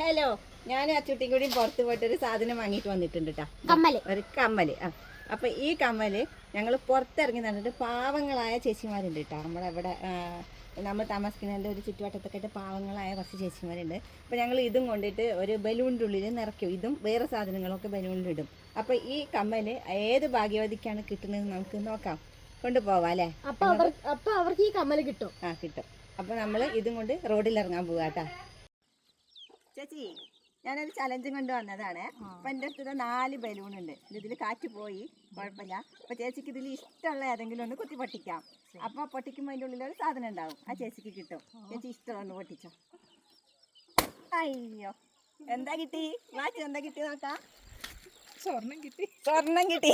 Hello ഞാൻ അച്ചുട്ടിയും കൂടി പുറത്ത് പോയിട്ട് ഒരു സാധനം വാങ്ങിയിട്ട് വന്നിട്ടുണ്ട് കേട്ടോ കമ്മൽ. ഒരു കമ്മൽ. ആ. അപ്പൊ ഈ കമ്മൽ ഞങ്ങൾ പുറത്തിറങ്ങി നടന്നിട്ട് പാവങ്ങളായ ചേച്ചിമാരുണ്ട് കേട്ടോ നമ്മളെവിടെ ഇവിടെ നമ്മൾ താമസിക്കുന്നതിന്റെ ഒരു ചുറ്റുവട്ടത്തൊക്കെ ആയിട്ട് പാവങ്ങളായ കുറച്ച് ചേച്ചിമാരുണ്ട്. അപ്പോൾ ഞങ്ങൾ ഇതും കൊണ്ടിട്ട് ഒരു ബലൂണിന്റെ ഉള്ളിൽ നിറയ്ക്കും. ഇതും വേറെ സാധനങ്ങളൊക്കെ ബലൂണിലിടും അപ്പോൾ ഈ കമ്മൽ ഏത് ഭാഗ്യവതിക്കാണ് കിട്ടുന്നത് നമുക്ക് നോക്കാം. കൊണ്ടുപോവാം അല്ലേ? അപ്പം അവർ അപ്പൊ അവർക്ക് ഈ കമ്മൽ കിട്ടും. ആ കിട്ടും. അപ്പോൾ നമ്മൾ ഇതും കൊണ്ട് റോഡിൽ ഇറങ്ങാൻ പോവാ കേട്ടാ ചേച്ചി ഞാനൊരു ചലഞ്ചും കൊണ്ട് വന്നതാണ്. അപ്പൊ എന്റെ അടുത്ത് നാല് ബലൂൺ ഉണ്ട്. ഇതിൽ കാറ്റ് പോയി. കുഴപ്പമില്ല. അപ്പൊ ചേച്ചിക്ക് ഇതിൽ ഇഷ്ടമുള്ള ഏതെങ്കിലും ഒന്ന് കുത്തി പൊട്ടിക്കാം. അപ്പൊ പൊട്ടിക്കുമ്പോൾ അതിന്റെ ഉള്ളിൽ ഒരു സാധനം ഉണ്ടാവും. ആ ചേച്ചിക്ക് കിട്ടും. ചേച്ചി ഇഷ്ടമുള്ള ഒന്ന് പൊട്ടിച്ചോ. അയ്യോ. എന്താ കിട്ടി? മാറ്റി എന്താ കിട്ടി നോക്കാം? സ്വർണം കിട്ടി. സ്വർണം കിട്ടി.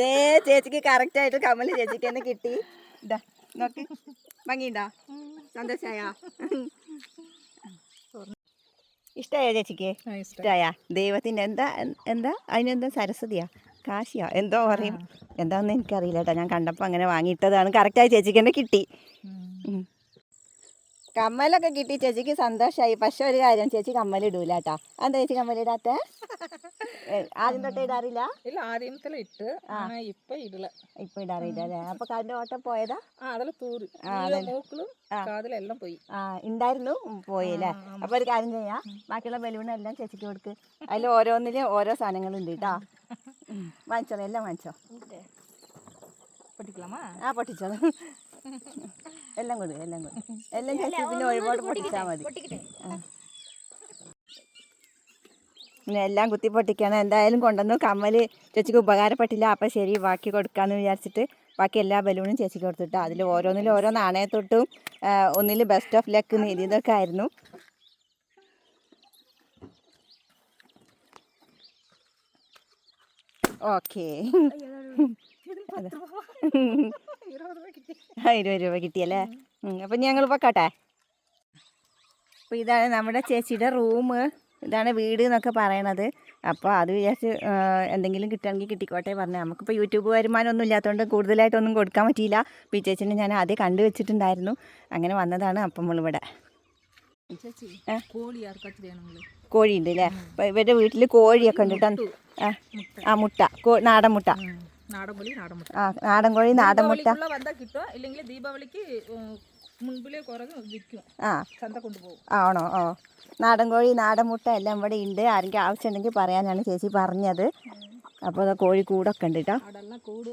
ദേ ചേച്ചിക്ക് കറക്റ്റ് ആയിട്ട് കമൽ ചേച്ചിക്ക് തന്നെ കിട്ടി. ഇതാ നോക്ക്. ഭംഗിയുണ്ടോ? സന്തോഷായോ? ഇഷ്ടമായോ ചേച്ചിക്ക്? ഇഷ്ടമായ ദൈവത്തിന്റെ എന്താ എന്താ? അതിനെന്താ സരസ്വതിയാ? കാശിയാ? എന്തോ പറയും എന്താണെന്ന് എനിക്കറിയില്ല കേട്ടോ. ഞാൻ കണ്ടപ്പോൾ അങ്ങനെ വാങ്ങിയിട്ടതാണ്. കറക്റ്റായി ചേച്ചിക്ക് തന്നെ കിട്ടി. കമ്മലൊക്കെ കിട്ടി. ചേച്ചിക്ക് സന്തോഷമായി പക്ഷെ ഒരു കാര്യം ചേച്ചി കമ്മലിടൂല കേട്ടോ എന്താ ചേച്ചി കമ്മലിടാത്ത ആദ്യം തൊട്ടേ ഇടാറില്ല? ഇല്ല ആദ്യമത്തിൽ ഇട്ട് ഇപ്പൊ ഇടല. ഇപ്പൊ ഇടാറില്ല അല്ലേ? അപ്പൊ കാലിന്റെ ഓട്ടം പോയതാ? തൂറ്. മൂക്കിലും. കാതിലെല്ലാം പോയി. ആ ഉണ്ടായിരുന്നു പോയി അല്ലേ? അപ്പൊ ഒരു കാര്യം ചെയ്യാം. ബാക്കിയുള്ള ബലൂണെല്ലാം ചേച്ചിക്ക് കൊടുക്ക്. അതിൽ ഓരോന്നിലും ഓരോ സാധനങ്ങളുണ്ട് കേട്ടോ വാങ്ങിച്ചോ എല്ലാം വാങ്ങിച്ചോ? പൊട്ടിക്കലാമാ ആ പൊട്ടിച്ചോളൂ എല്ലാം കൊടു എല്ലാം കൊടു. എല്ലാം ചേച്ചി പിന്നെ ഒരുപാട് പൊട്ടിച്ചാൽ മതി. പിന്നെ എല്ലാം കുത്തി പൊട്ടിക്കണം. എന്തായാലും കൊണ്ടുവന്നു. കമ്മൽ ചേച്ചിക്ക് ഉപകാരപ്പെട്ടില്ല. അപ്പം ശരി ബാക്കി കൊടുക്കാമെന്ന് വിചാരിച്ചിട്ട് ബാക്കി എല്ലാ ബലൂണും ചേച്ചിക്ക് കൊടുത്തിട്ട്. അതിൽ ഓരോന്നിലും ഓരോ നാണയത്തൊട്ടും ഒന്നിൽ ബെസ്റ്റ് ഓഫ് ലക്ക് നേടിയതൊക്കെ ആയിരുന്നു. ഓക്കേ. ഇരുപത് രൂപ കിട്ടിയല്ലേ? അപ്പം ഞങ്ങൾ പൊക്കോട്ടെ അപ്പോൾ ഇതാണ് നമ്മുടെ ചേച്ചിയുടെ റൂം. ഇതാണ് വീട് എന്നൊക്കെ പറയണത്. അപ്പോൾ അത് വിചാരിച്ച് എന്തെങ്കിലും കിട്ടുകയാണെങ്കിൽ കിട്ടിക്കോട്ടെ പറഞ്ഞാൽ നമുക്കിപ്പോൾ യൂട്യൂബ് വരുമാനമൊന്നും ഇല്ലാത്തതുകൊണ്ട് കൂടുതലായിട്ടൊന്നും കൊടുക്കാൻ പറ്റിയില്ല. ഈ ചേച്ചിനെ ഞാൻ ആദ്യം കണ്ടു വെച്ചിട്ടുണ്ടായിരുന്നു. അങ്ങനെ വന്നതാണ് അപ്പം നമ്മളിവിടെ? കോഴി ഉണ്ട് അല്ലേ അപ്പോൾ ഇവരുടെ വീട്ടിൽ കോഴിയൊക്കെ ഉണ്ട് കേട്ടോ ആ മുട്ട. ആ മുട്ട. കോ നാടൻ മുട്ട. ഉം. നാടൻ കോഴി നാടൻ മുട്ട ആ നാടൻ കോഴി നാടൻ മുട്ട ദീപാവലിക്കുള്ള വന്നാൽ കിട്ടും ഇല്ലെങ്കിൽ ദീപാവലിക്ക് മുൻപിലേ വിൽക്കും. ആ. ചന്ത കൊണ്ടുപോകും. ആണോ? ഓ. നാടൻ കോഴി നാടൻ മുട്ട എല്ലാം ഇവിടെ ഉണ്ട്. ആരെങ്കിലും ആവശ്യമുണ്ടെങ്കിൽ പറയാനാണ് ചേച്ചി പറഞ്ഞത്. അപ്പോൾ കോഴി കൂടൊക്കെ ഉണ്ട് കേട്ടോ. കൂട്.